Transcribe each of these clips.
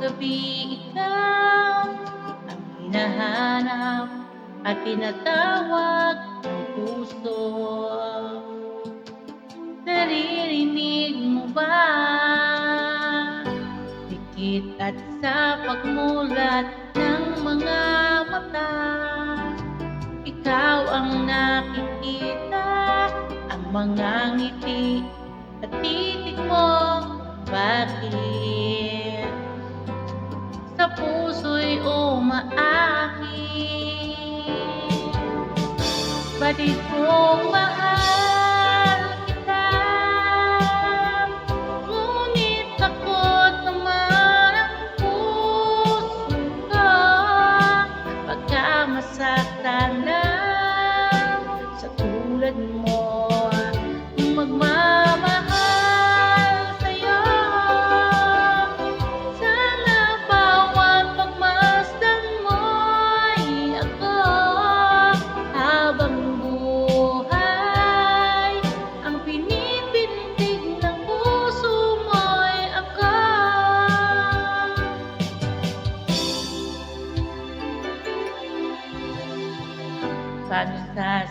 Araw-gabi ikaw ang hinahanap at tinatawag ng puso. Naririnig mo ba? Dikit at sa pagmulat ng mga mata Ikaw ang nakikita Ang mga ngiti at titig mo Bakit? Umaakit Batid kong mahal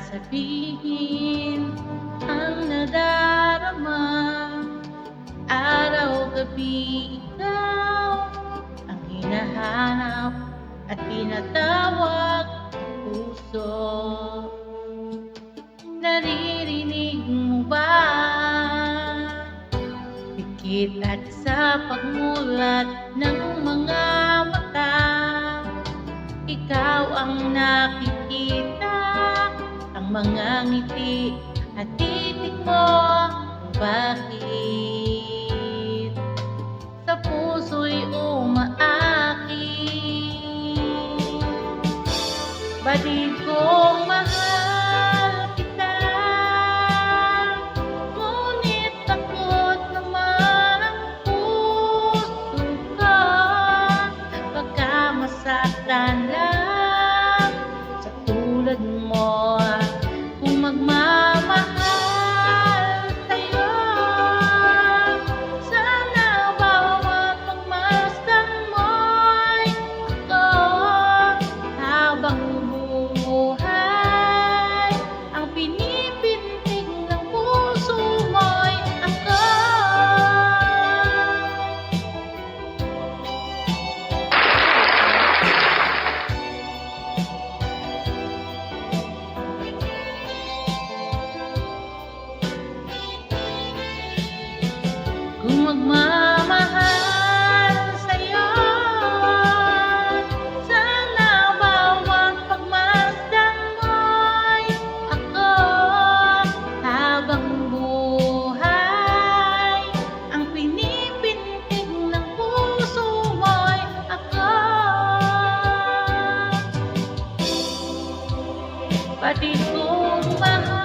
sasabihin ang nadarama? Araw-gabi ikaw ang hinahanap at tinatawag puso. Naririnig mo ba? Pikit at sa pagmulat ng mga mata ikaw ang nakikita mga ngiti at titig mo bakit Sa puso'y umaakit. Batid kong mahal kita Ngunit takot naman ang puso ko lang magmamahal sa'yo. Sana bawat pagmasdan mo'y ako Habang buhay. Ang pinipintig ng puso mo'y ako. Pati kong mahal